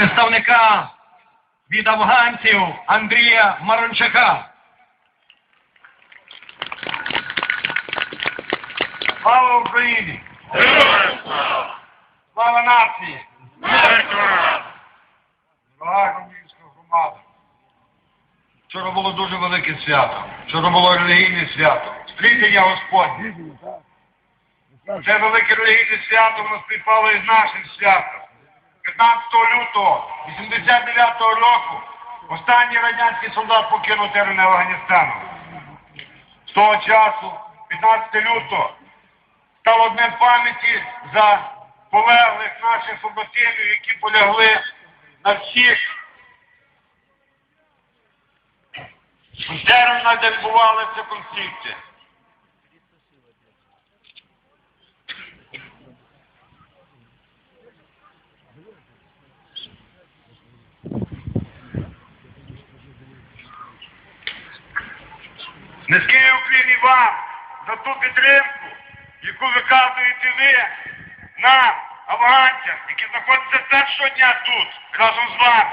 представника від афганців Андрія Марончака. Слава Україні! Слава нації! Дорога Комуністська громада. Вчора було дуже велике свято. Вчора було релігійне свято. Стрітення Господнє. Це велике релігійне свято воно співпало із нашим святом. 15 лютого 89 року останній радянський солдат покинув терени Афганістану. З того часу, 15 лютого, стало днем пам'яті за полеглих наших побратимів, які полягли на всіх теренах, де відбувалися конфлікти. Низький уклін і вам за ту підтримку, яку виказуєте ви нам, афганцям, які знаходяться першого дня тут, разом з вами.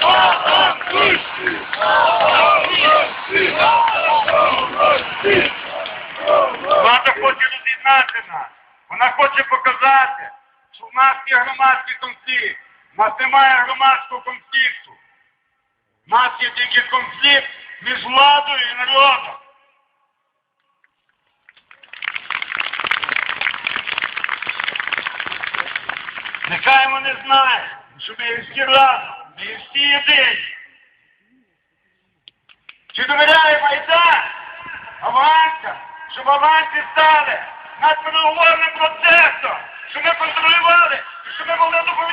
Влада роз'єднати нас. Вона хоче показати, що в нас є громадський конфлікт. У нас немає громадського конфлікту. У нас є тільки конфлікт між владою і народом. Нехай вони знають, що ми всі разом, ми всі єдині. Чи довіряє Майдан афганцям, щоб афганці стали над про процесом, що ми контролювали, і щоб ми могли доповідати